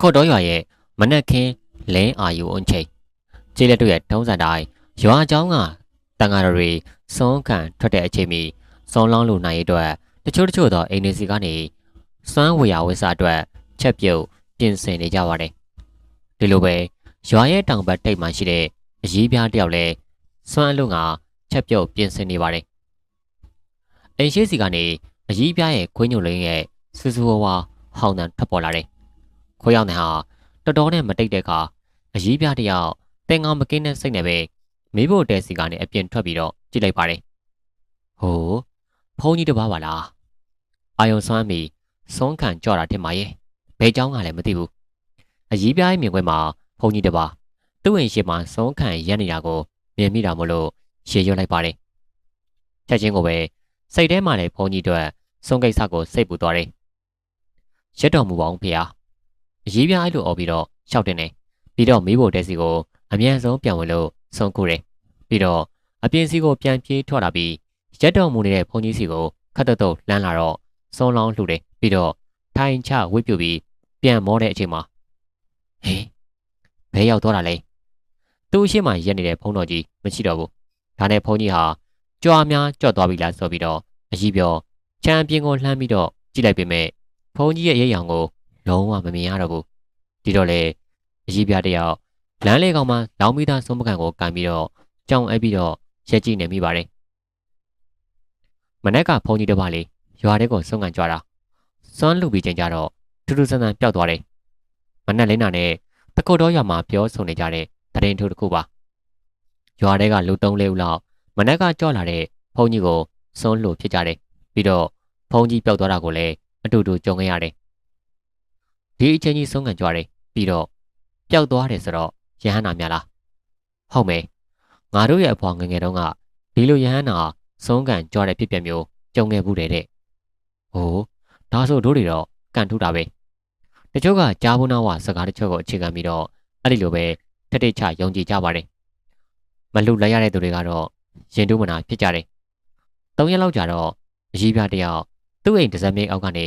ခေါ်တော်ရွာရဲ့မနက်ခင်းလင်းအာယုံအချိန်ကျေးလက်တို့ရဲ့တုံးစံတိုင်းရွာအကြောင်းကတန်ဃာတော်တွေစုံခံထွက်တဲ့အချိန်မီစုံလောင်းလို့နိုင်ရတဲ့တချို့တချို့သောအိမ်တွေစီကနေစွမ်းဝေယဝိစာအတွက်ချက်ပြုတ်ပြင်ဆင်နေကြပါတယ်ဒီလိုပဲရွာရဲ့တောင်ဘက်ထိပ်မှာရှိတဲ့အရေးပြားတယောက်လည်းစွမ်းလုံးကချက်ပြုတ်ပြင်ဆင်နေပါတယ်အိမ်ရှိစီကနေအရေးပြားရဲ့ခွင်းညုံလင်းရဲ့စူစူဝါဟောင်းတန်ထွက်ပေါ်လာတယ် ခွေးရောက်တဲ့ဟာတော်တော်နဲ့မတိတ်တဲ့အခါအရေးပြားတယောက်တင်ငေါမကင်းတဲ့စိတ်နဲ့ပဲမေးဖို့တဲစီကနေအပြင်ထွက်ပြီးတော့ကြည့်လိုက်ပါတယ်ဟိုးဖုန်းကြီးတစ်ပါးပါလားအာယုံစွမ်းမီစွန်းခံကြော့တာတင်ပါရဲ့ဘယ်เจ้าကလည်းမသိဘူးအကြီးပြားရဲ့မြင်ကွင်းမှာဖုန်းကြီးတစ်ပါးသူ့ဝင်ရှိမှစွန်းခံရက်နေတာကိုမြင်မိတာမို့လို့ရှေရွတ်လိုက်ပါတယ်ချက်ချင်းကိုပဲစိတ်ထဲမှာလည်းဖုန်းကြီးတို့စွန်းကိစ္စကိုစိတ်ပူသွားတယ်ရက်တော်မူပါအောင်ဖေဟာ အကြီးပြားအဲ့လိုអော်ပြီးတော့ရှောက်တင်တယ်ပြီးတော့မိဖို့တဲစီကိုအမြန်ဆုံးပြန်ဝင်လို့စွန့်ကူတယ်ပြီးတော့အပြင်စီကိုပြန်ပြေးထွက်လာပြီးရက်တော်မူနေတဲ့ဖုန်ကြီးစီကိုခတ်တုတ်လမ်းလာတော့စွန်လောင်းလှူတယ်ပြီးတော့ထိုင်ချဝိပြုတ်ပြီးပြန်မောတဲ့အချိန်မှာဟေးဘဲရောက်တော့တာလဲသူ့အရှိမရက်နေတဲ့ဖုန်းတော်ကြီးမရှိတော့ဘူးဒါနဲ့ဖုန်းကြီးဟာကြွားများကြော့သွားပြီလားဆိုပြီးတော့အကြီးပြောချမ်းပြင်းကိုလှမ်းပြီးတော့ကြည့်လိုက်ပေမဲ့ဖုန်းကြီးရဲ့ရိပ်ရောင်ကို လုံးဝမမြင်ရတော့ဘူးဒီတော့လေအကြီးပြတယောက်လမ်းလေကောင်မှလောင်မိသားဆုံးမကန်ကိုကန်ပြီးတော့ကြောင်အပ်ပြီးတော့ရက်ကြည့်နေမိပါတယ်မနက်ကဖုန်းကြီးတစ်ပါးလေးရွာထဲကိုဆုံးကန်ကြွားတာစွမ်းလူပြီးချိန်ကြတော့ထူးထူးဆန်းဆန်းပျောက်သွားတယ်မနက်လင်းတာနဲ့တကုတ်တော်ရွာမှာပြောဆိုနေကြတဲ့တရင်ထိုးတစ်ခုပါရွာထဲကလူသုံးလေးဦးလောက်မနက်ကကြော့လာတဲ့ဖုန်းကြီးကိုစွန်းလို့ဖြစ်ကြတယ်ပြီးတော့ဖုန်းကြီးပျောက်သွားတာကိုလည်းအတူတူကြုံခဲ့ရတယ် ဒီအချိန်ကြီးဆုံးကန်ကြွားတယ်ပြီးတော့ပျောက်သွားတယ်ဆိုတော့ယဟန္တာများလားဟုတ်မယ်ငါတို့ရဲ့အဖွာငငယ်တုန်းကဒီလိုယဟန္တာဆုံးကန်ကြွားတဲ့ဖြစ်ပျက်မျိုးကြုံခဲ့ဘူးတဲ့တဲ့ဟိုးဒါဆိုတို့တွေတော့ကန်ထုတာပဲတချို့ကကြားဘူးနာဝစကားတချို့ကိုအခြေခံပြီးတော့အဲ့ဒီလိုပဲထက်ထချယုံကြည်ကြပါတယ်မလှလိုက်ရတဲ့သူတွေကတော့ရင်တုမနာဖြစ်ကြတယ်သုံးရက်လောက်ကြာတော့အကြီးပြတယောက်သူ့အိမ်တစ်စက်မိတ်အောက်ကနေ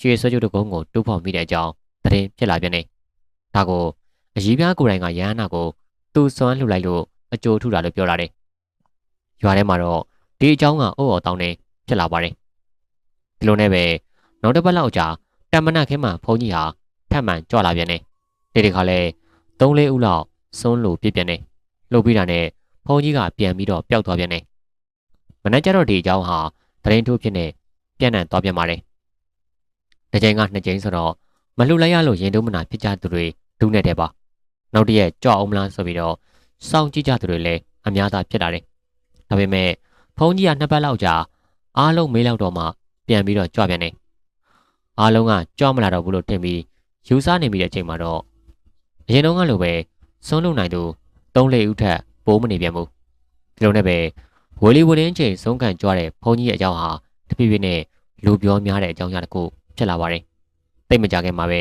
ရွှေဆွဲကျုပ်တကုန်းကိုတူးဖော်မိတဲ့အကြောင်း သတင်းဖြစ်လာပြန်တယ်ဒါကိုအကြီးပြားကိုယ်တိုင်ကရဟန္တာကိုသူ့စွမ်းလှူလိုက်လို့အကျိုးထူတာလို့ပြောလာတယ်။ရွာထဲမှာတော့ဒီအကြောင်းကအုပ်အော်တောင်းနေဖြစ်လာပါတယ်။ဒီလိုနဲ့ပဲနောက်တစ်ပတ်လောက်ကြာတမနခင်းမှာဘုန်းကြီးဟာထပ်မံကြွလာပြန်တယ်။ဒီဒီခါလဲသုံးလေးဦးလောက်စွန်းလို့ပြစ်ပြန်တယ်။လှုပ်ပြီးတာနဲ့ဘုန်းကြီးကပြန်ပြီးတော့ပျောက်သွားပြန်တယ်။မနေ့ကျတော့ဒီအကြောင်းဟာတရင်ထိုးဖြစ်နေပြန်နှံသွားပြန်ပါတယ်။တစ်ချိန်ကနှစ်ချိန်ဆိုတော့ မလှူလိုက်ရလို့ရင်တုံးမနာဖြစ်ကြသူတွေဒုနဲ့တဲ့ပါနောက်တည့်ရက်ကြောက်အောင်မလားဆိုပြီးတော့စောင့်ကြည့်ကြသူတွေလည်းအများသားဖြစ်လာတယ်ဒါပေမဲ့ဖုန်းကြီးကနှစ်ပတ်လောက်ကြာအားလုံးမေးလောက်တော့မှပြန်ပြီးတော့ကြွပြန်တယ်အားလုံးကကြွမလာတော့ဘူးလို့ထင်ပြီးယူဆနေမိတဲ့အချိန်မှာတော့အရင်တုန်းကလိုပဲစွန်းလုံနိုင်သူသုံးလေးဦးထက်ပိုးမနေပြန်ဘူးဒီလိုနဲ့ပဲဝေလီဝလင်းချိန်ဆုံးကန်ကြွတဲ့ဖုန်းကြီးရဲ့အကြောင်းဟာတပြည့်ပြည့်နဲ့လူပြောများတဲ့အကြောင်းအရာတစ်ခုဖြစ်လာပါတယ် တိတ်မကြခင်မှာပဲ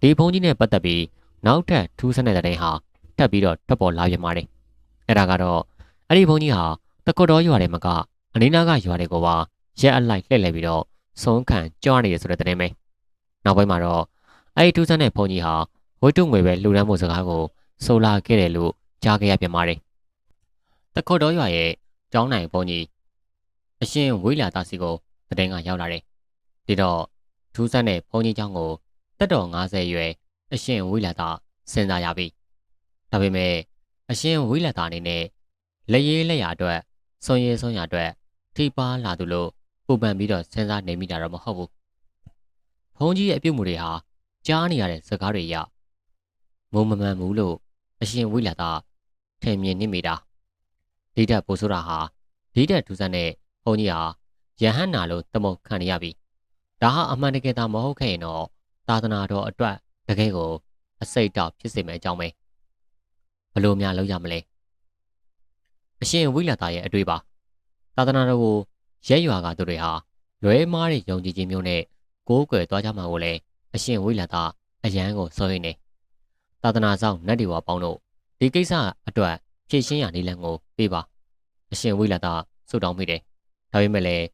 ဒီဖုန်းကြီးနဲ့ပတ်သက်ပြီးနောက်ထပ်ထူးဆန်းတဲ့တဲ့ဟာတက်ပြီးတော့ထွက်ပေါ်လာပြန်ပါတယ်အဲ့ဒါကတော့အဲ့ဒီဘုန်းကြီးဟာတကွတော်ရွာတွေမှာကအနီးနားကရွာတွေကိုပါရက်အလိုက်လှည့်လည်ပြီးတော့ဆုံးခံကြွားနေရဆိုတဲ့တဲ့ပဲနောက်ပိုင်းမှာတော့အဲ့ဒီထူးဆန်းတဲ့ဘုန်းကြီးဟာဝိတုငွေပဲလှူဒန်းမှုစကားကိုဆိုလာခဲ့တယ်လို့ကြားခဲ့ရပြန်ပါတယ်တကွတော်ရွာရဲ့ကျောင်းနိုင်ဘုန်းကြီးအရှင်ဝိလာသားစီကိုတဲ့ကရောက်လာတယ်ဒီတော့ ထူးဆန်းတဲ့ဘုန်းကြီးကျောင်းကိုတက်တော်90ရွယ်အရှင်ဝိလာတာစဉ်းစားရပြီ။ဒါပေမဲ့အရှင်ဝိလာတာအနေနဲ့လက်ရေးလက်ရာအတွက်စွန်ရည်စွန်ရအတွက်ထိပါလာသူလို့ပူပန်ပြီးတော့စဉ်းစားနေမိတာတော့မဟုတ်ဘူး။ဘုန်းကြီးရဲ့အပြုတ်မှုတွေဟာကြားနေရတဲ့စကားတွေရမုံမမှန်ဘူးလို့အရှင်ဝိလာတာထင်မြင်နေမိတာ။ဒီတက်ပို့ဆိုတာဟာဒီတက်ဒူဆန်တဲ့ဘုန်းကြီးဟာယဟန်နာလို့တမုတ်ခံရပြီ။ ဒါဟာအမှန်တကယ်သာမဟုတ်ခဲ့ရင်တော့သာသနာတော်အတွက်တကယ်ကို အစိတ်တောက်ဖြစ်စေမယ့်အကြောင်းပဲဘလို့များလုပ်ရမလဲအရှင်ဝိလာတာရဲ့အတွေ့ပါသာသနာတော်ကိုရဲရွာကသူတွေဟာလွဲမားတဲ့ယုံကြည်ခြင်းမျိုးနဲ့ကိုးကွယ်သွားကြမှာကိုလည်းအရှင်ဝိလာတာအရန်ကိုစိုးရိမ်နေသာသနာဆောင်နတ်ဒီဝါပေါင်းတို့ဒီကိစ္စအတွက်ဖြည့်ရှင်းရနေလန်ကိုပေးပါအရှင်ဝိလာတာဆုတောင်းမိတယ်ဒါပေမဲ့လည်း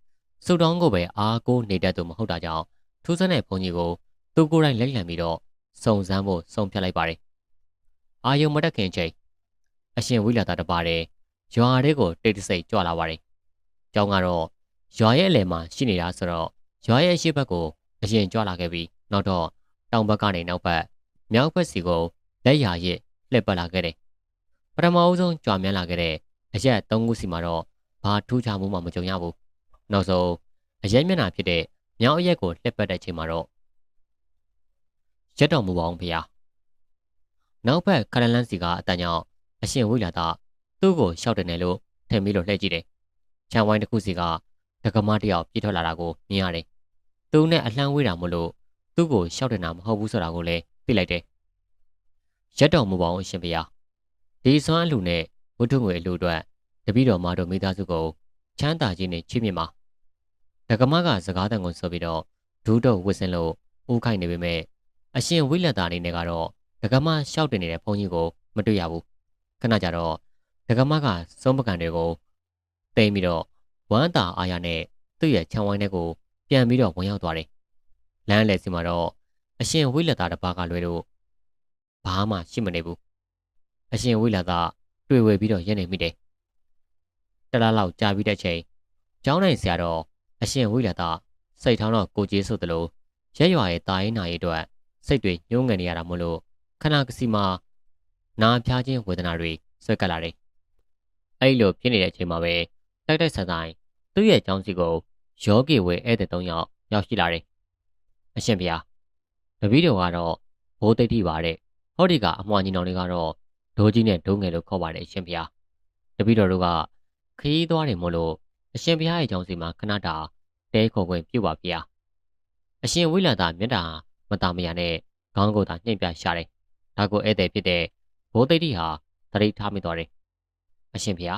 ဆုတောင်းကိုပဲအားကိုးနေတတ်သူမဟုတ်တာကြောင့်ထူးဆန်းတဲ့ဘုန်းကြီးကိုသူကိုယ်တိုင်လိုက်လံပြီးတော့စစုံစမ်းဖို့ဆုံးဖြတ်လိုက်ပါတယ်။အာယုံမတက်ခင်ချိန်အရှင်ဝိလာတာတပါတဲ့ရွာထဲကိုတိတ်တဆိတ်ကြွလာပါတယ်။ကျောင်းကတော့ရွာရဲ့အလယ်မှာရှိနေတာဆိုတော့ရွာရဲ့ရှေ့ဘက်ကိုအရင်ကြွလာခဲ့ပြီးနောက်တော့တောင်ဘက်ကနေနောက်ဘက်မြောက်ဘက်စီကိုလက်ရာရစ်လှည့်ပတ်လာခဲ့တယ်။ပထမအဦးဆုံးကြွားမြန်းလာခဲ့တဲ့အရက်၃ခုစီမှာတော့ဘာထူးခြားမှုမှမကြုံရဘူး။ နောက်ဆုံးအရက်မျက်နှာဖြစ်တဲ့မြောက်အရက်ကိုလှည့်ပတ်တဲ့ချိန်မှာတော့ရက်တော်မူပါအောင်ဖေဟာ။နောက်ဘက်ခရလန်းစီကအတန်ကြောင့်အရှင်ဝိလာတာသူ့ကိုရှောက်တယ်နယ်လို့ထင်ပြီးလို့လှည့်ကြည့်တယ်။ခြံဝိုင်းတစ်ခုစီကဒကမတယောက်ပြေးထွက်လာတာကိုမြင်ရတယ်။သူနဲ့အလှမ်းဝေးတာမလို့သူ့ကိုရှောက်တယ်နာမဟုတ်ဘူးဆိုတာကိုလည်းသိလိုက်တယ်။ရက်တော်မူပါအောင်အရှင်ဖေဟာ။ဒီစွမ်းအလူနဲ့ဝတ္ထုငွေအလူအတွက်တပည့်တော်မတို့မိသားစုကို ချမ်းသာခြင်းနဲ့ချီးမြှင့်ပါ။ဒကမကစကားတန်ကိုဆိုပြီးတော့ဒူးတော့ဝစ်စင်လို့ဦးခိုင်နေပေမဲ့အရှင်ဝိလက်တာအနေနဲ့ကတော့ဒကမရှောက်တင်နေတဲ့ဘုန်းကြီးကိုမတွေ့ရဘူးခဏကြတော့ဒကမကစုံးပကံတွေကိုတိမ်ပြီးတော့ဝမ်းတာအာရနဲ့သူ့ရဲ့ခြံဝိုင်းထဲကိုပြန်ပြီးတော့ဝင်ရောက်သွားတယ်လမ်းလေစီမှာတော့အရှင်ဝိလက်တာတစ်ပါးကလွဲလို့ဘာမှရှိမနေဘူးအရှင်ဝိလက်တာတွေ့ဝေပြီးတော့ရက်နေမိတယ် တလားလောက်ကြာပြီးတဲ့ချိန်ကျောင်းနိုင်ဆရာတော်အရှင်ဝိလက်တာစိတ်ထောင်းတော့ကိုကြီးဆိုသလိုရက်ရွာရဲ့တာရင်နာရဲ့အတွက်စိတ်တွေညှိုးငယ်နေရတာမို့လို့ခဏကစီမှာနာဖျားခြင်းဝေဒနာတွေဆွဲကပ်လာတယ်။အဲ့လိုဖြစ်နေတဲ့အချိန်မှာပဲတိုက်တိုက်ဆန်ဆိုင်သူ့ရဲ့ကျောင်းစီကိုယောဂီဝေဧည့်သည်၃ယောက်ရောက်ရှိလာတယ်။အရှင်ဘုရားတပည့်တော်ကတော့ဘိုးတိတ်တိပါတဲ့ဟောဒီကအမွှာညီနောင်တွေကတော့ဒိုးကြီးနဲ့ဒုံငယ်လို့ခေါ်ပါတယ်အရှင်ဘုရား။တပည့်တော်တို့က ခရီးသွားတယ်မို့လို့အရှင်ဘုရားရဲ့ကျောင်းစီမှာခဏတာတဲခေါ်ခွင့်ပြုပါဗျာ။အရှင်ဝိလာတာမြတ်တာမတာမယာနဲ့ခေါင်းကိုသာနှိမ့်ပြရှာတယ်။ဒါကိုဧည့်သည်ဖြစ်တဲ့ဘိုးသိတိဟာတရိပ်ထားမိသွားတယ်။အရှင်ဖေဟာ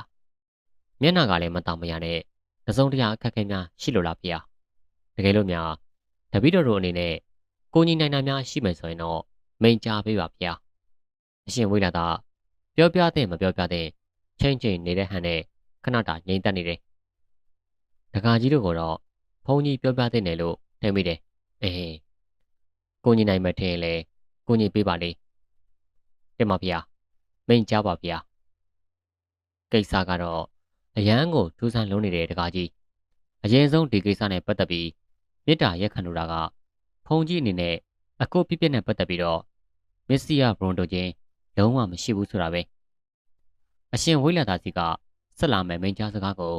မျက်နှာကလည်းမတာမယာနဲ့တစုံတရာအခက်အခဲများရှိလို့လားဖေဟာ။တကယ်လို့များတပည့်တော်တို့အနေနဲ့ကိုကြီးနိုင်တာများရှိမယ်ဆိုရင်တော့မိန်ကြားပေးပါဖေဟာ။အရှင်ဝိလာတာပြောပြတဲ့မပြောပြတဲ့ချင်းချင်းနေတဲ့ဟန်နဲ့ ခဏတာငြိမ်သက်နေတယ်။တကာကြီးတို့ကတော့ဘုန်းကြီးပြောပြတဲ့နယ်လို့ထင်မိတယ်။အေးကိုညီနိုင်မထင်လေကိုညီပေးပါလေတင်ပါဗျာမိန်ကြပါဗျာကိစ္စကတော့အရန်ကိုထူးဆန်းလုံးနေတဲ့တကားကြီးအရင်ဆုံးဒီကိစ္စနဲ့ပတ်သက်ပြီးမေတ္တာရက်ခံလို့တာကဖုန်ကြီးအနေနဲ့အခုပြစ်ပြစ်နဲ့ပတ်သက်ပြီးတော့မစ္စည်းယာဘရွန်တို့ချင်းလုံးဝမရှိဘူးဆိုတာပဲအရှင်ဝိလာသာစီက ဆက်လာမယ်မိန်ကြားစကားကို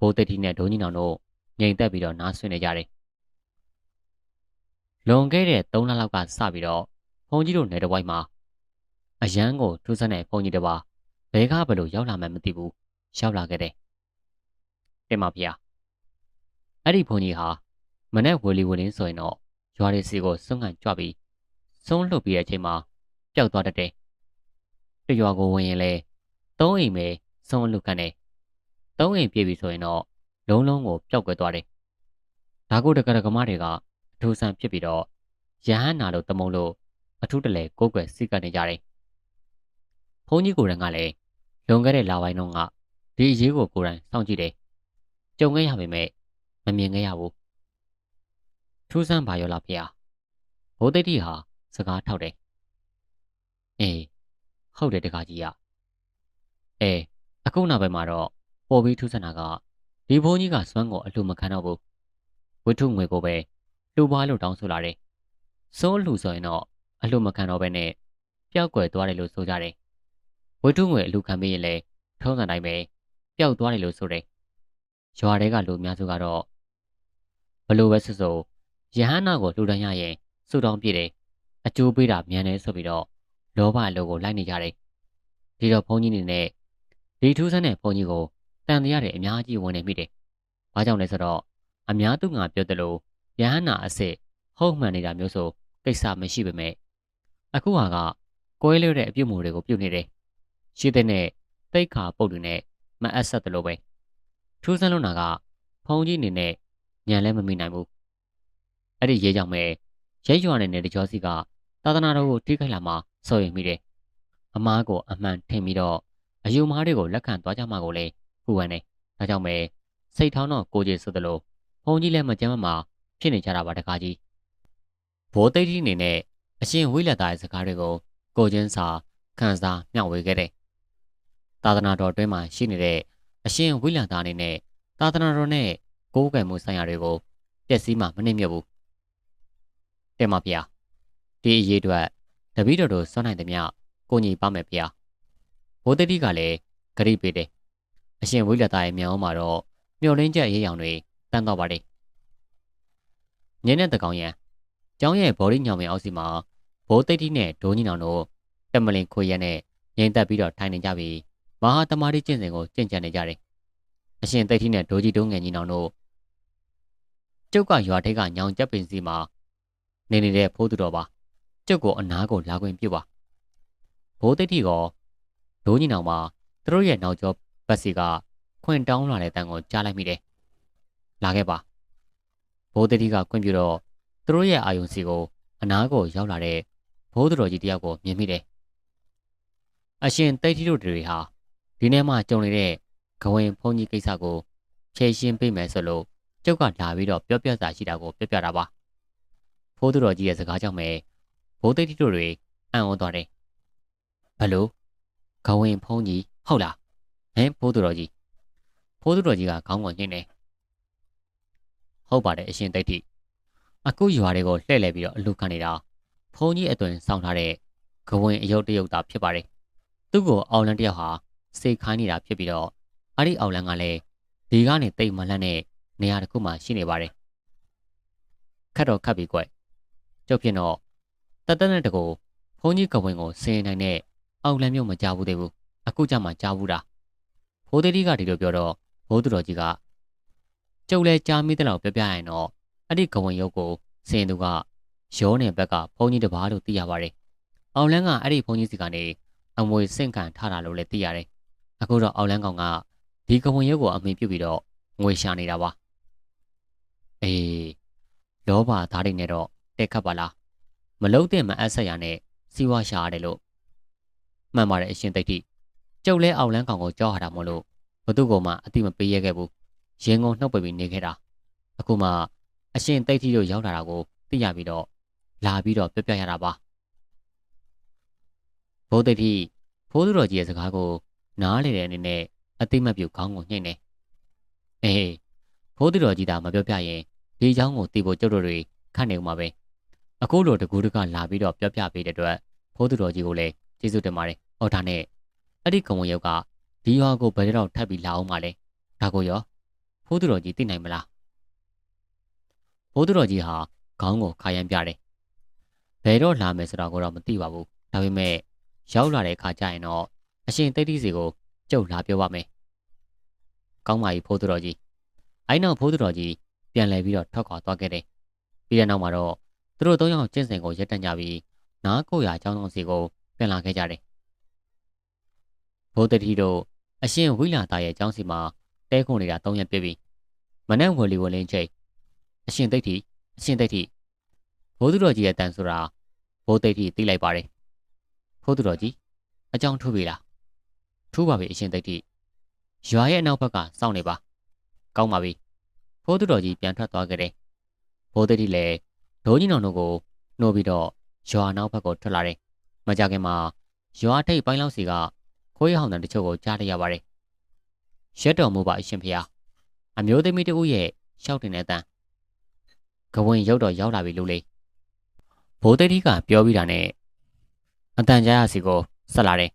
ဘိုးတတိနဲ့ဒုံကြီးနောင်တို့ငြိမ်သက်ပြီးတော့နားဆွနေကြတယ်လွန်ခဲ့တဲ့3လလောက်ကစပြီးတော့ဘုန်းကြီးတို့နယ်တစ်ဝိုက်မှာအရန်ကိုထူးဆန်းတဲ့ဘုန်းကြီးတစ်ပါးဘဲကားဘလို့ရောက်လာမှမသိဘူးရောက်လာခဲ့တယ်တင်ပါဗျာအဲ့ဒီဘုန်းကြီးဟာမနဲ့ဝေလီဝေလင်းဆိုရင်တော့ရွာတွေစီကိုစွန့်ခံကြွပြီးဆုံးလှုပ်ပြီးတဲ့အချိန်မှာပျောက်သွားတတ်တယ်တရွာကိုဝင်ရင်လဲသုံးအိမ်ပဲ ဆုံးအလုခံတယ်သုံးအိမ်ပြည့်ပြီဆိုရင်တော့လုံးလုံးကိုပျောက်ကွယ်သွားတယ်ဒါကိုတက္ကရာကမတွေကအထူးဆန်းဖြစ်ပြီးတော့ရဟန်းနာလို့တမုံလို့အထူးတလဲကိုယ်ွယ်စိတ်ကနေကြတယ်။ဘုန်းကြီးကိုယ်တိုင်ကလည်းလွန်ခဲ့တဲ့လပိုင်းတုန်းကဒီအရေးကိုကိုယ်တိုင်စောင့်ကြည့်တယ်။ကြုံခဲ့ရပေမဲ့မမြင်ခဲ့ရဘူး။ထူးဆန်းပါရောလားဖေ။ဘိုးသိတိဟာစကားထောက်တယ်။အေးဟုတ်တယ်တကားကြီးရ။အေး အခုနောက်ပိုင်းမှာတော့ပေါ်ပြီးထူးဆန်းတာကဒီဘုန်းကြီးကစွမ်းကိုအလှမခံတော့ဘူး။ဝိထုငွေကိုပဲလှူပွားလို့တောင်းဆိုလာတယ်။စိုးလှူဆိုရင်တော့အလှမခံတော့ဘဲနဲ့ပျောက်ကွယ်သွားတယ်လို့ဆိုကြတယ်။ဝိထုငွေအလှခံပြီးရင်လည်းထုံးစံတိုင်းပဲပျောက်သွားတယ်လို့ဆိုတယ်။ရွာတွေကလူအများစုကတော့ဘလို့ပဲဆိုဆိုယဟန္နာကိုလှူဒန်းရရင်စုတောင်းပြည့်တယ်။အကျိုးပေးတာမြန်တယ်ဆိုပြီးတော့လောဘအလိုကိုလိုက်နေကြတယ်။ဒီတော့ဘုန်းကြီးနေနဲ့ ဒီထူးဆန်းတဲ့ဘုန်းကြီးကိုတန်တရားတွေအများကြီးဝင်နေမိတယ်။ဘာကြောင့်လဲဆိုတော့အများသူငါပြောတယ်လို့ယဟနာအစ်စ်ဟုတ်မှန်နေတာမျိုးဆိုကိစ္စမရှိပေမဲ့အခုဟာကကွဲလွဲတဲ့အပြုတ်မှုတွေကိုပြုတ်နေတယ်ရှိတဲ့နဲ့တိတ်ခါပုတ်တွေနဲ့မအပ်ဆက်တယ်လို့ပဲထူးဆန်းလွန်းတာကဖုံကြီးအနေနဲ့ညံလဲမမိနိုင်ဘူးအဲ့ဒီရေးကြောင့်ပဲရဲရွာနေတဲ့တကြောစီကသာသနာတော်ကိုထိခိုက်လာမှစိုးရိမ်မိတယ်အမားကိုအမှန်ထင်ပြီးတော့ အယူမားတွေကိုလက်ခံသွားကြမှာကိုလည်းပူပန်တယ်ဒါကြောင့်ပဲစိတ်ထောင်းတော့ကိုကြီးဆိုသလိုဖုံကြီးလည်းမကြမ်းမမာဖြစ်နေကြတာပါတကားကြီးဘိုးသိတိအနေနဲ့အရှင်ဝိလက်သားရဲ့စကားတွေကိုကိုချင်းစာခန်းစားမျှဝေခဲ့တယ်။သာသနာတော်အတွင်းမှာရှိနေတဲ့အရှင်ဝိလက်သားအနေနဲ့သာသနာတော်နဲ့ကိုးကွယ်မှုဆိုင်ရာတွေကိုပျက်စီးမှမနှိမ့်မြတ်ဘူး။တဲ့မဖေ။ဒီအရေးအတွက်တပည့်တော်တို့စွန့်နိုင်သမျှကိုညီပါမယ်ဖေ။ ဘိုးတတိကလည်းဂရိပေးတယ်။အရှင်ဝိလက်သားရဲ့မြောင်းမှာတော့မျောလင်းချက်အရေးရောင်တွေတန်းတော့ပါတယ်။ညနေတကောင်ရန်ကျောင်းရဲ့ဘော်ဒီညောင်မင်းအောက်စီမှာဘိုးတိတ်တိနဲ့ဒိုးညီနောင်တို့တမလင်ခွေရက်နဲ့ငိမ့်သက်ပြီးတော့ထိုင်နေကြပြီးမဟာတမာတိကျင့်စဉ်ကိုကျင့်ကြံနေကြတယ်။အရှင်တိတ်တိနဲ့ဒိုးကြီးဒိုးငယ်ညီနောင်တို့ကျုပ်ကရွာထိပ်ကညောင်ကြက်ပင်စီမှာနေနေတဲ့ဖိုးသူတော်ပါကျုပ်ကိုအနားကိုလာခွင့်ပြုပါဘိုးတိတ်တိက ဒိုးညီနောင်မှာသူတို့ရဲ့နောက်ကျောဘက်စီကခွင့်တောင်းလာတဲ့တန်ကိုကြားလိုက်မိတယ်။လာခဲ့ပါဘိုးတိတ်တိကခွင့်ပြုတော့သူတို့ရဲ့အာယုံစီကိုအနားကိုရောက်လာတဲ့ဘိုးတော်ကြီးတယောက်ကိုမြင်မိတယ်။အရှင်တိတ်ထီတို့တွေဟာဒီနေ့မှကြုံနေတဲ့ဂဝင်ဖုန်ကြီးကိစ္စကိုဖြေရှင်းပေးမယ်ဆိုလို့ကျုပ်ကလာပြီးတော့ပြောပြစာရှိတာကိုပြောပြတာပါ။ဘိုးတော်ကြီးရဲ့စကားကြောင့်ပဲဘိုးတိတ်ထီတို့တွေအံ့ဩသွားတယ်။ဘလို့ ဂဝင်ဖုန်ကြီးဟုတ်လား။ဟမ်ဘိုးတော်ကြီးဘိုးတော်ကြီးကခေါင်းကိုညှိနေ။ဟုတ်ပါတယ်အရှင်တိတ်ထီအခုရွာတွေကိုလှည့်လည်ပြီးတော့အလူခံနေတာဖုန်းကြီးအသွင်စောင်းထားတဲ့ဂဝင်အယုတ်တယုတ်သားဖြစ်ပါတယ်။သူ့ကိုအော်လန်တယောက်ဟာစိတ်ခိုင်းနေတာဖြစ်ပြီးတော့အဲ့ဒီအော်လန်ကလည်းဒီကနေတိတ်မလန့်တဲ့နေရာတစ်ခုမှရှိနေပါတယ်။ခတ်တော့ခတ်ပြီးကွ။ကျုပ်ဖြစ်တော့တတ်တနဲ့တကူဖုန်းကြီးဂဝင်ကိုဆင်းနိုင်တဲ့ အော်လန်မျိုးမကြဘူးသေးဘူး။အခုကြမှာကြားဘူးတာ။ဖိုးသေးတီကဒီလိုပြောတော့ဘိုးသူတော်ကြီးကကျုပ်လဲကြားမိတဲ့လောက်ပြောပြရရင်တော့အဲ့ဒီဂဝင်ရုပ်ကိုစင်သူကရောနေဘက်ကဘုန်းကြီးတစ်ပါးလို့သိရပါတယ်။အောင်လန်းကအဲ့ဒီဘုန်းကြီးစီကနေအမွေစင့်ကန်ထားတာလို့လည်းသိရတယ်။အခုတော့အောင်လန်းကောင်ကဒီဂဝင်ရုပ်ကိုအမိပြုတ်ပြီးတော့ငွေရှာနေတာပါ။အေးလောဘသားတွေနဲ့တော့တက်ခတ်ပါလား။မလုံးတဲ့မအပ်ဆက်ရနဲ့စီဝါရှာရတယ်လို့ မှန်ပါတယ်အရှင်တိတ်တိကျုပ်လဲအောင်လန်းကောင်ကိုကြောက်ရတာမို့လို့ဘသူ့ကောင်မှအတိမပေးရခဲ့ဘူး။ရင်ကုန်နှုတ်ပိတ်ပြီးနေခဲ့တာ။အခုမှအရှင်တိတ်တီတို့ရောက်လာတာကိုသိရပြီးတော့လာပြီးတော့ပြပြရတာပါဘိုးတိတ်တီဖိုးသူတော်ကြီးရဲ့စကားကိုနားလေတဲ့အနေနဲ့အသိမပြုတ်ခေါင်းကိုညှိနေအေးဖိုးသူတော်ကြီးသာမပြောပြရင်ဒီเจ้าကိုတီဖို့ကျုပ်တို့တွေခတ်နေဦးမှာပဲအခုလိုတကူတကလာပြီးတော့ပြောပြပေးတဲ့အတွက်ဖိုးသူတော်ကြီးကိုလည်းကျေးဇူးတင်ပါတယ် ဟောဒါနဲ့အဲ့ဒီကဝံရုပ်ကဒီရွာကိုဘယ်တော့ထပ်ပြီးလာအောင်မလဲဒါကိုရောဖိုးသူတော်ကြီးသိနိုင်မလားဘိုးတော်ကြီးဟာခေါင်းကိုခါရမ်းပြတယ်။ဘယ်တော့လာမယ်ဆိုတာကိုတော့မသိပါဘူး။ဒါပေမဲ့ရောက်လာတဲ့အခါကျရင်တော့အရှင်တိတ်တိစီကိုကြုတ်လာပြောပါမယ်။ကောင်းပါပြီဘိုးတော်ကြီး။အဲ့နောက်ဘိုးတော်ကြီးပြန်လဲပြီးတော့ထွက်ခွာသွားခဲ့တယ်။ပြီးတဲ့နောက်မှာတော့သူတို့သုံးယောက်ကျင့်စဉ်ကိုရက်တန့်ကြပြီးနားကိုရအကြောင်းဆောင်စီကိုပြန်လာခဲ့ကြတယ်။ ဘိုးတတိတို့အရှင်ဝိလာသားရဲ့အကြောင်းစီမှာတဲခုန်နေတာ၃ရက်ပြည့်ပြီ။မနဲ့ဝယ်လီဝလင်းချိတ်အရှင်သိဋ္ဌိအရှင်သိဋ္ဌိဘိုးသူတော်ကြီးရဲ့တန်ဆိုတာဘိုးသိဋ္ဌိသိလိုက်ပါတယ်ဘိုးသူတော်ကြီးအကြောင်းထူပြီလားထူပါပြီအရှင်သိဋ္ဌိရွာရဲ့အနောက်ဘက်ကစောင့်နေပါကောင်းပါပြီဘိုးသူတော်ကြီးပြန်ထွက်သွားခဲ့တယ်ဘိုးသိဋ္ဌိလည်းဒိုးကြီးနောင်တို့ကိုနှိုးပြီးတော့ရွာနောက်ဘက်ကိုထွက်လာတယ်မကြခင်မှာရွာထိပ်ပိုင်းလောက်စီက ခိုးရဟောင်းတန်တချို့ကိုကြားရရပါတယ်ရက်တော်မူပါအရှင်ဖေဟာအမျိုးသမီးတို့ရဲ့ရှောက်တင်တဲ့အတန်ကဝင်ရောက်တော့ရောက်လာပြီလို့လေဘိုးသိတိကပြောပြီးတာနဲ့အတန်ကြားရစီကိုဆက်လာတယ်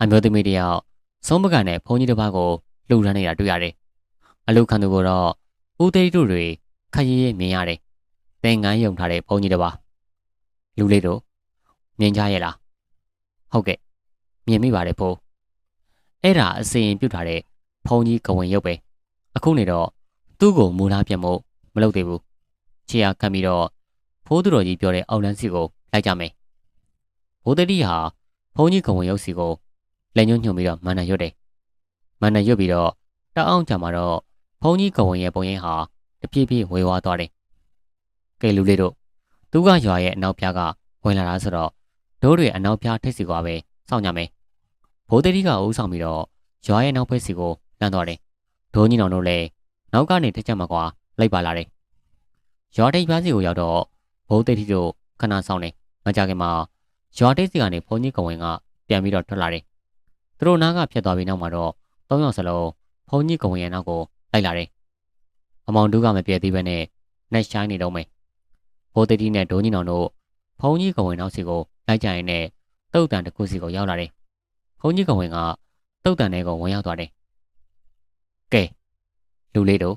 အမျိုးသမီးတယောက်ဆုံးပကနဲ့ဘုန်းကြီးတစ်ပါးကိုလှူဒန်းနေတာတွေ့ရတယ်အလုခံသူကိုတော့ဦးသိတိတို့တွေခရီးရမြင်ရတယ်သင်ငန်းယုံထားတဲ့ဘုန်းကြီးတစ်ပါးလူလေးတို့မြင်ကြရဲ့လားဟုတ်ကဲ့ မြင်မိပါတယ်ဖိုးအဲ့ဒါအစီရင်ပြုတ်ထားတဲ့ဘုန်းကြီးကဝင်ရုပ်ပဲအခုနေတော့သူ့ကိုမူလားပြတ်မို့မလုပ်သေးဘူးခြေအားခံပြီးတော့ဖိုးသူတော်ကြီးပြောတဲ့အောက်လန်းစီကိုလိုက်ကြမယ်ဘိုးတတိဟာဘုန်းကြီးကဝင်ရုပ်စီကိုလက်ညှိုးညွှန်ပြီးတော့မန္တရွတ်တယ်မန္တရွတ်ပြီးတော့တအောင်ကြမှာတော့ဘုန်းကြီးကဝင်ရဲ့ပုံရင်ဟာတပြည့်ပြည့်ဝေဝါးသွားတယ်ကဲလူလေးတို့သူကရွာရဲ့အနောက်ပြားကဝင်လာတာဆိုတော့ဒိုးတွေအနောက်ပြားထိတ်စီကွာပဲ စောင့်ကြမယ်ဘိုးတတိကအိုးဆောင်ပြီးတော့ရွာရဲ့နောက်ဘက်စီကိုလမ်းသွားတယ်ဒိုးကြီးတော်တို့လည်းနောက်ကနေတစ်ချက်မှကွာလိုက်ပါလာတယ်ရွာတိတ်ပြားစီကိုရောက်တော့ဘုံတိတ်တီတို့ခဏဆောင်နေမကြခင်မှာရွာတိတ်စီကနေဘုန်းကြီးကဝင်ကပြန်ပြီးတော့ထွက်လာတယ်သူတို့နားကဖြတ်သွားပြီးနောက်မှာတော့သုံးယောက်စလုံးဘုန်းကြီးကဝင်ရဲ့နောက်ကိုလိုက်လာတယ်အမောင်တူးကမပြေသေးပဲနဲ့နှက်ရှိုင်းနေတော့မယ်ဘိုးတတိနဲ့ဒိုးညီနောင်တို့ဘုန်းကြီးကဝင်နောက်စီကိုလိုက်ကြရင်နဲ့ တုတ်တန်တစ်ခုစီကိုရောက်လာတယ်ဘုန်းကြီးကဝင်ကတုတ်တန်တွေကိုဝင်ရောက်သွားတယ်ကဲလူလေးတို့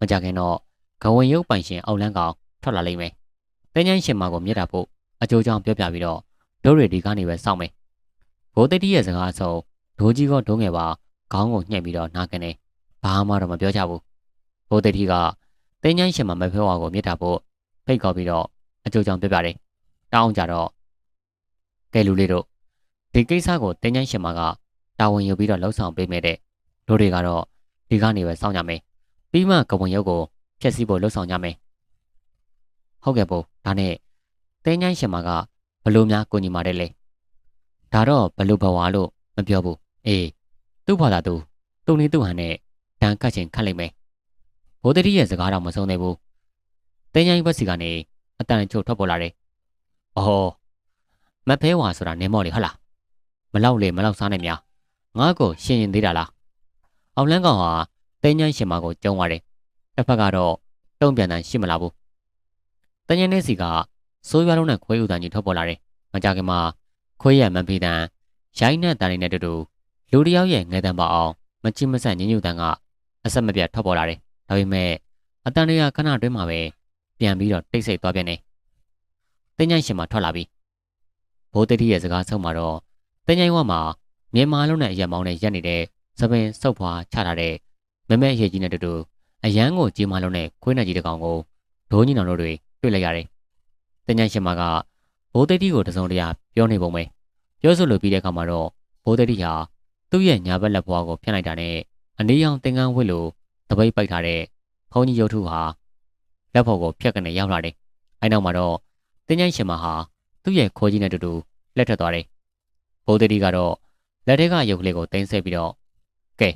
မကြခင်တော့ကဝင်ရုပ်ပိုင်ရှင်အောက်လန်းကောင်ထွက်လာလိမ့်မယ်။တင်းချိုင်းရှင်မကိုမြစ်တာဖို့အကျိုးကြောင့်ပြောပြပြီးတော့ဒိုးရီဒီကနေပဲစောင့်မယ်။ဘိုးတတိရဲ့စကားအဆုံးဒိုးကြီးကဒုံးငယ်ပါခေါင်းကိုညှက်ပြီးတော့နားကနေဘာမှတော့မပြောကြဘူး။ဘိုးတတိကတင်းချိုင်းရှင်မမဖဲဝါကိုမြစ်တာဖို့ဖိတ်ခေါ်ပြီးတော့အကျိုးကြောင့်ပြောပြတယ်။တောင်းကြတော့ ကဲလူလေးတို့ဒီကိစ္စကိုတင်းချိုင်းရှင်မကတာဝန်ယူပြီးတော့လှုပ်ဆောင်ပေးမိတဲ့ဒိုးတွေကတော့ဒီကနေပဲစောင့်ကြမယ်။ပြီးမှကဝင်ရုပ်ကိုဖျက်ဆီးဖို့လှုပ်ဆောင်ကြမယ်ဟုတ်ကဲ့ပို့ဒါနဲ့တင်းချိုင်းရှင်မကဘလို့များကိုညီမာတဲ့လေဒါတော့ဘလို့ဘဝလို့မပြောဘူးအေးသူ့ဘာသာသူသူ့နေသူ့ဟန်နဲ့တန်ကတ်ချင်ခတ်လိုက်မယ်ဘိုးတတိရဲ့စကားတော့မဆုံးသေးဘူးတင်းချိုင်းဘက်စီကနေအတန်ချို့ထွက်ပေါ်လာတယ်အော် မဖဲဝါဆိုတာနင်းမော့လေဟုတ်လားမလောက်လေမလောက်စားနဲ့များငါ့ကိုရှင်ရင်သေးတာလားအောင်လန်းကောင်ဟာတင်းညိုင်းရှင်မကိုကြုံရတယ်တစ်ဖက်ကတော့တုံ့ပြန်တန်ရှိမလာဘူးတင်းညိုင်းနဲ့စီကစိုးရွားလုံးနဲ့ခွေးဥတန်ကြီးထွက်ပေါ်လာတယ်မကြခင်မှာခွေးရမန်ဖေးတန်ရိုင်းနဲ့တန်ရင်းနဲ့တူတူလူတယောက်ရဲ့ငဲတန်ပါအောင်မချိမဆက်ညင်ညူတန်ကအဆက်မပြတ်ထွက်ပေါ်လာတယ်ဒါပေမဲ့အတန်တွေကခဏတွင်းမှာပဲပြန်ပြီးတော့တိတ်ဆိတ်သွားပြန်နေတင်းညိုင်းရှင်မထွက်လာပြီး ဘိုးတတိရဲ့စကားဆုံးမှာတော့တင်ញိုင်းဝမှာမြန်မာလုံးနဲ့အရက်မောင်းနဲ့ရက်နေတဲ့သပင်ဆုပ်ဖွာချထားတဲ့မမဲရဲ့ကြီးနဲ့တူတူအရန်ကိုကြေးမလုံးနဲ့ခွေးနဲ့ကြီးတကောင်ကိုဒိုးကြီးနောင်တို့တွေတွေ့လိုက်ရတယ်။တင်ញိုင်းရှင်မကဘိုးတတိကိုတစုံတရာပြောနေပုံပဲ။ပြောဆိုလိုပြီးတဲ့အခါမှာတော့ဘိုးတတိဟာသူ့ရဲ့ညာဘက်လက်ဘွားကိုဖျက်လိုက်တာနဲ့အနည်းအောင်သင်္ကန်းဝတ်လို့တပိတ်ပိုက်ထားတဲ့ဘုန်းကြီးရုပ်ထုဟာလက်ဖော်ကိုဖျက်ကနေရောက်လာတယ်။အဲနောက်မှာတော့တင်းကျိုင်းရှင်မဟာ သူ့ရဲ့ခိုးကြီးနဲ့တူတူလက်ထက်သွားတယ်။ဘိုးသိတိကတော့လက်ထဲကရုပ်ကလေးကိုတင်ဆက်ပြီးတော့ကဲ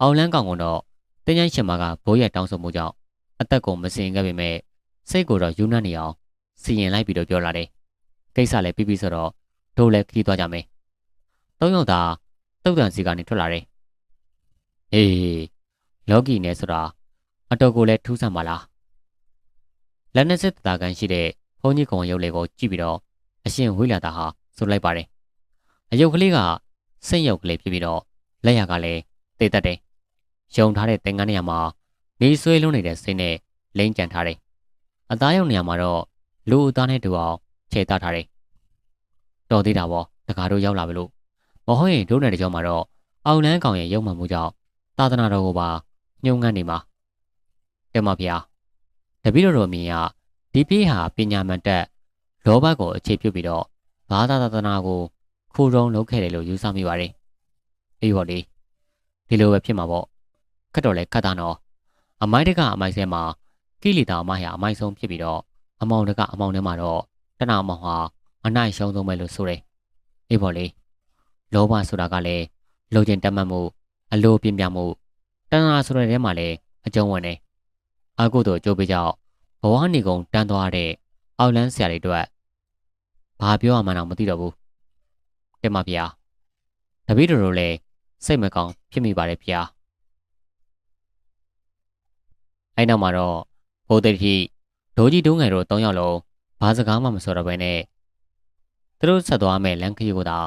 အောင်လန်းကောင်ကတော့တင်းချိုင်းရှင်မကဘိုးရဲ့တောင်းဆိုမှုကြောင့်အသက်ကိုမစင်ခဲ့ပေမဲ့စိတ်ကိုတော့ယူနှံ့နေအောင်စီရင်လိုက်ပြီးတော့ပြောလာတယ်။ကိစ္စလည်းပြီးပြီဆိုတော့တို့လည်းခီးသွားကြမယ်။သုံးယောက်သာတုတ်တန်စီကနေထွက်လာတယ်။အေးလော်ကီနဲ့ဆိုတာအတော်ကိုလည်းထူးဆန်းပါလား။လက်နဲ့စစ်တာကန်ရှိတဲ့ ဘုန်းကြီးကောင်ရုပ်လေးကိုကြည့်ပြီးတော့အရှင်ဝိလာတာဟာဆိုလိုက်ပါတယ်။အယုတ်ကလေးကစိတ်ယုတ်ကလေးဖြစ်ပြီးတော့လက်ရကလည်းတေးတတ်တယ်။ယုံထားတဲ့သင်္ကန်းနေရာမှာနေဆွေးလုံးနေတဲ့စိတ်နဲ့လိမ့်ကြံထားတယ်။အသားရုံနေရာမှာတော့လူအသားနဲ့တူအောင်ခြေသားထားတယ်။တော်သေးတာပေါ့တကားတို့ရောက်လာပြီလို့မဟုတ်ရင်တို့နယ်တကြောမှာတော့အောင်လန်းကောင်ရဲ့ရုံမှန်မှုကြောင့်သာသနာတော်ကိုပါညှို့ငန်းနေမှာ။တယ်မဖေ။တပည့်တော်တို့မြင်ရ ဒီပြေးဟာပညာမှန်တက်လောဘကိုအခြေပြုပြီးတော့ဘာသာသာသနာကိုခိုးတုံးလုပ်ခဲ့တယ်လို့ယူဆမိပါတယ်။အေးပေါ့လေဒီလိုပဲဖြစ်မှာပေါ့ခက်တော့လဲခက်တာနော်အမိုက်တကအမိုက်ဆဲမှာကိလေသာအမိုက်ဟာအမိုက်ဆုံးဖြစ်ပြီးတော့အမောင်တကအမောင်ထဲမှာတော့တဏမောင်ဟာအနိုင်ရှုံးဆုံးပဲလို့ဆိုတယ်အေးပေါ့လေလောဘဆိုတာကလည်းလိုချင်တတ်မှတ်မှုအလိုပြင်းပြမှုတဏှာဆိုတဲ့ထဲမှာလည်းအကျုံးဝင်တယ်အကုသို့ကြိုးပေးကြောက် ဘဝနေကုန်တန်းသွားတဲ့အောက်လန်းဆရာတွေအတွက်ဘာပြောရမှန်းတော့မသိတော့ဘူးတင်ပါဗျာတပည့်တော်တို့လည်းစိတ်မကောင်းဖြစ်မိပါတယ်ဗျာအဲ့နောက်မှာတော့ဘိုးတိတိဒိုးကြီးဒုံးငယ်တို့၃ယောက်လုံးဘာစကားမှမပြောတော့ဘဲနဲ့သူတို့ဆက်သွားမဲ့လမ်းခရီးကိုသာ